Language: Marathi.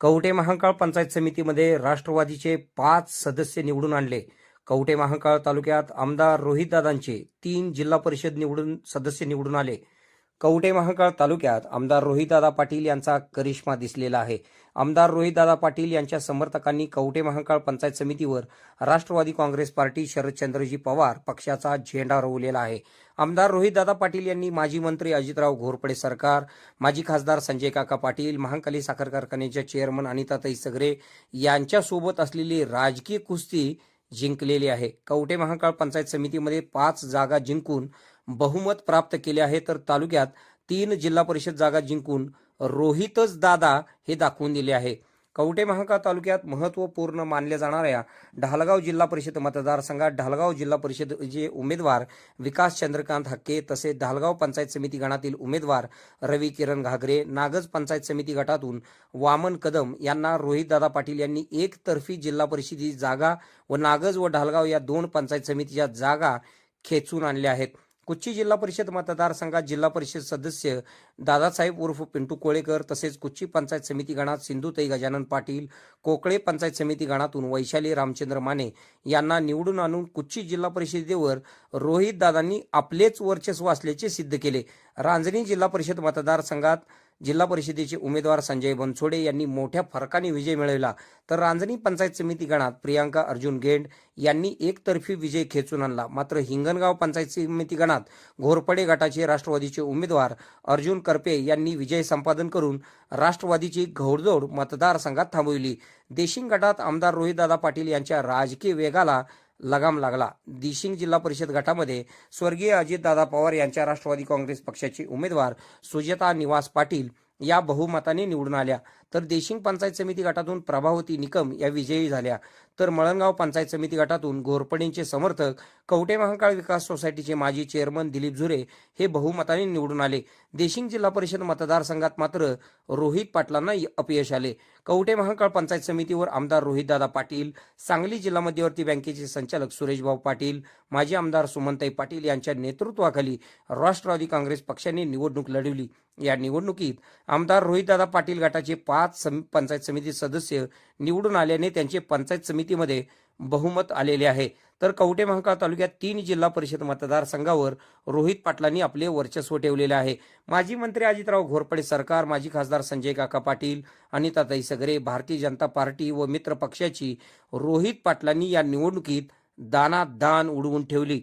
कवटे महांकाळ पंचायत समितीमध्ये राष्ट्रवादीचे पाच सदस्य निवडून आणले. कवटे महांकाळ तालुक्यात आमदार रोहितदादांचे तीन जिल्हा परिषद निवडून सदस्य निवडून आले. कवटे महाकाळ तालुक्यात आमदार रोहितदादा पाटील यांचा करिश्मा दिसलेला आहे. आमदार रोहितदादा पाटील यांच्या समर्थकांनी कवटे महाकाळ पंचायत समितीवर राष्ट्रवादी काँग्रेस पार्टी शरदचंद्रजी पवार पक्षाचा झेंडा रोवलेला आहे. आमदार रोहितदादा पाटील यांनी माजी मंत्री अजितराव घोरपडे सरकार माजी खासदार संजय काका पाटील महाकाली साखर कारखान्याच्या चेअरमन अनिताताई सगरे यांच्यासोबत असलेली राजकीय कुस्ती जिंकलेली आहे. कवटे महाकाळ पंचायत समितीमध्ये पाच जागा जिंकून बहुमत प्राप्त केले आहे तर तालुक्यात तीन जिल्हा परिषद जागा जिंकून रोहितच दादा हे दाखवून दिले आहे. कवटे महांकाळ तालुक्यात महत्त्वपूर्ण मानल्या जाणाऱ्या ढालगाव जिल्हा परिषद मतदारसंघात ढालगाव जिल्हा परिषदचे उमेदवार विकास चंद्रकांत हक्के तसेच ढालगाव पंचायत समिती गणातील उमेदवार रवी किरण घागरे नागज पंचायत समिती गटातून वामन कदम यांना रोहितदादा पाटील यांनी एकतर्फी जिल्हा परिषदेची जागा व नागज व ढालगाव या दोन पंचायत समितीच्या जागा खेचून आणल्या आहेत. कुच्ची जिल्हा परिषद मतदारसंघात जिल्हा परिषद सदस्य दादासाहेब उर्फ पिंटू कोळेकर तसेच कुच्ची पंचायत समिती गणात सिंधुताई गजानन पाटील कोकळे पंचायत समिती गणातून वैशाली रामचंद्र माने यांना निवडून आणून कुच्ची जिल्हा परिषदेवर रोहित दादांनी आपलेच वर्चस्व असल्याचे सिद्ध केले. रांजणी जिल्हा परिषद मतदारसंघात जिल्हा परिषदेचे उमेदवार संजय बनसोडे यांनी मोठ्या फरकाने विजय मिळवला. तर रांजणी पंचायत समिती गणात प्रियांका अर्जुन गेंड यांनी एकतर्फी विजय खेचून आणला. मात्र हिंगणगाव पंचायत समिती गणात घोरपडे गटाचे राष्ट्रवादीचे उमेदवार अर्जुन करपे यांनी विजय संपादन करून राष्ट्रवादीची घोडदौड मतदारसंघात थांबविली. देशिंग गटात आमदार रोहितदादा पाटील यांच्या राजकीय वेगाला लगाम लागला. दिशिंग जिल्हा परिषद गटामध्ये स्वर्गीय अजितदादा पवार यांच्या राष्ट्रवादी काँग्रेस पक्षाचे उमेदवार सुजाता निवास पाटील या बहुमताने निवडून आल्या. तर देशिंग पंचायत समिती गटातून प्रभावती निकम या विजयी झाल्या. तर मळणगाव पंचायत समिती गटातून घोरपडेंचे समर्थक कवटे महाकाळ विकास सोसायटीचे माजी चेअरमन दिलीप झुरे हे बहुमताने निवडून आले. देशिंग जिल्हा परिषद मतदारसंघात मात्र रोहित पाटलांना अपयश आले. कवटे महाकाळ पंचायत समितीवर आमदार रोहितदादा पाटील सांगली जिल्हा मध्यवर्ती बँकेचे संचालक सुरेशभाऊ पाटील माजी आमदार सुमनताई पाटील यांच्या नेतृत्वाखाली राष्ट्रवादी काँग्रेस पक्षाने निवडणूक लढवली. या निवडणुकीत आमदार रोहितदादा पाटील गटाचे पाच सम- पंचायत समिती सदस्य निवडून आल्याने त्यांचे पंचायत समितीमध्ये बहुमत आलेले आहे. तर कवटे महाकाळ तालुक्यात तीन जिल्हा परिषद मतदारसंघावर रोहित पाटलांनी आपले वर्चस्व ठेवलेले आहे. माजी मंत्री अजितराव घोरपडे सरकार माजी खासदार संजय काका पाटील अनिताताई सगरे भारतीय जनता पार्टी व मित्र पक्षाची रोहित पाटलांनी या निवडणुकीत दानात दान उडवून ठेवली.